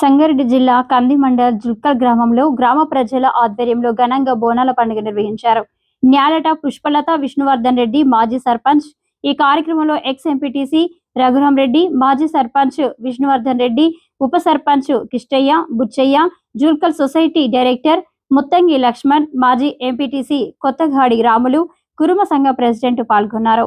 సంగారెడ్డి జిల్లా కంది మండల్ జుల్కల్ గ్రామంలో గ్రామ ప్రజల ఆధ్వర్యంలో ఘనంగా బోనాల పండుగ నిర్వహించారు. న్యాలట పుష్పలత విష్ణువర్ధన్ రెడ్డి మాజీ సర్పంచ్. ఈ కార్యక్రమంలో ఎక్స్ ఎంపీటీసీ రఘురాం రెడ్డి మాజీ సర్పంచ్ విష్ణువర్ధన్ రెడ్డి ఉప సర్పంచ్ కిష్టయ్య బుచ్చయ్య జుల్కల్ సొసైటీ డైరెక్టర్ ముత్తంగి లక్ష్మణ్ మాజీ ఎంపీటీసీ కొత్తగాడి రాములు కురుమ సంఘ ప్రెసిడెంట్ పాల్గొన్నారు.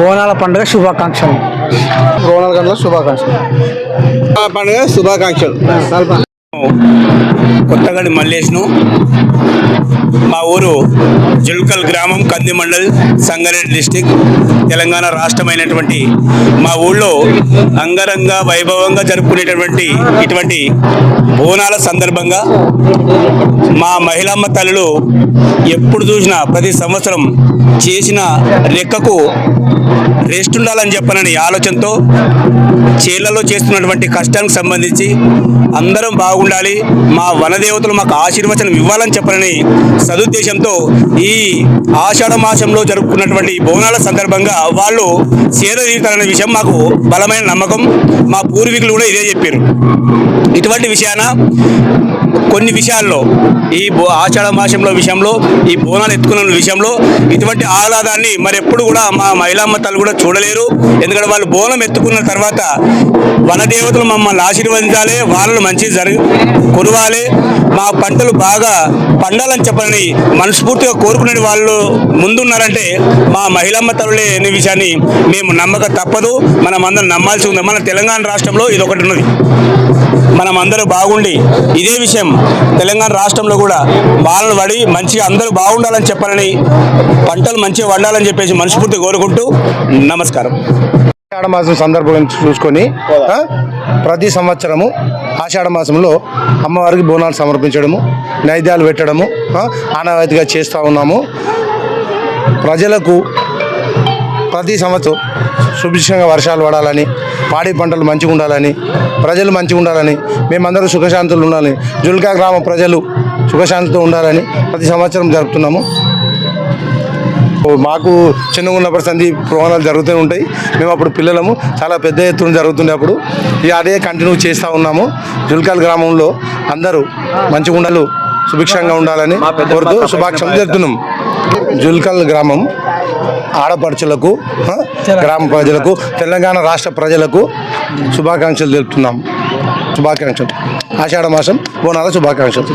బోనాల పండుగ శుభాకాంక్షలు. బోనాల గంటల శుభాకాంక్షలు. పండుగ శుభాకాంక్షలు. కొత్తగడి మల్లేష్ను మా ఊరు జుల్కల్ గ్రామం కంది మండల్ సంగారెడ్డి డిస్టిక్ తెలంగాణ రాష్ట్రమైనటువంటి మా ఊళ్ళో అంగరంగ వైభవంగా జరుపుకునేటటువంటి ఇటువంటి బోనాల సందర్భంగా మా మహిళమ్మ తల్లులు ఎప్పుడు చూసినా ప్రతి సంవత్సరం చేసిన రెక్కకు రెస్ట్ ఉండాలని చెప్పనని ఆలోచనతో చేళ్ళలో చేస్తున్నటువంటి కష్టానికి సంబంధించి అందరం బాగుండాలి మా వనదేవతలు మాకు ఆశీర్వచనం ఇవ్వాలని చెప్పనని సదుద్దేశంతో ఈ ఆషాఢ మాసంలో జరుపుకున్నటువంటి బోనాల సందర్భంగా వాళ్ళు సేద తీరుతారనే విషయం మాకు బలమైన నమ్మకం మా పూర్వీకులు కూడా ఇదే చెప్పారు. ఇటువంటి విషయాన కొన్ని విషయాల్లో ఈ బో ఆషాఢ మాసంలో విషయంలో ఈ బోనాలు ఎత్తుకున్న విషయంలో ఇటువంటి ఆహ్లాదాన్ని మరి ఎప్పుడు కూడా మా మహిళమ్మ తల్లు కూడా చూడలేరు. ఎందుకంటే వాళ్ళు బోనం ఎత్తుకున్న తర్వాత వనదేవతలు మమ్మల్ని ఆశీర్వదించాలి వాళ్ళను మంచి జరి కురవాలి మా పంటలు బాగా పండాలని చెప్పని మనస్ఫూర్తిగా కోరుకునే వాళ్ళు ముందున్నారంటే మా మహిళమ్మ తల్లులే అనే విషయాన్ని మేము నమ్మక తప్పదు. మనం అందరం నమ్మాల్సి ఉంది. మన తెలంగాణ రాష్ట్రంలో ఇది ఒకటి ఉన్నది. మనం అందరూ బాగుండి ఇదే విషయం తెలంగాణ రాష్ట్రంలో కూడా బాలను పడి మంచిగా అందరూ బాగుండాలని చెప్పాలని పంటలు మంచిగా వండాలని చెప్పేసి మనస్ఫూర్తి కోరుకుంటూ నమస్కారం. ఆషాఢ మాసం సందర్భం చూసుకొని ప్రతి సంవత్సరము ఆషాఢ మాసంలో అమ్మవారికి బోనాలు సమర్పించడము నైద్యాలు పెట్టడము ఆనవాయితీగా చేస్తూ ఉన్నాము. ప్రజలకు ప్రతి సంవత్సరం సుభిక్షంగా వర్షాలు పడాలని పాడి పంటలు మంచిగా ఉండాలని ప్రజలు మంచిగా ఉండాలని మేమందరూ సుఖశాంతులు ఉండాలని జుల్కా గ్రామ ప్రజలు సుఖశాంతితో ఉండాలని ప్రతి సంవత్సరం జరుపుతున్నాము. మాకు చిన్నగా ఉన్నప్పుడు సంధి ప్రోగ్రాలు జరుగుతూ ఉంటాయి. మేము అప్పుడు పిల్లలము చాలా పెద్ద ఎత్తున జరుగుతుండే అప్పుడు. ఇక అదే కంటిన్యూ చేస్తూ ఉన్నాము. జుల్కాల్ గ్రామంలో అందరూ మంచిగా ఉండాలి సుభిక్షంగా ఉండాలని కోరుతూ శుభాకాంక్షలు జరుపుతున్నాం జుల్కల్ గ్రామం ఆడపడుచులకు గ్రామ ప్రజలకు తెలంగాణ రాష్ట్ర ప్రజలకు శుభాకాంక్షలు తెలుపుతున్నాం. శుభాకాంక్షలు. ఆషాఢ మాసం బోనాల శుభాకాంక్షలు.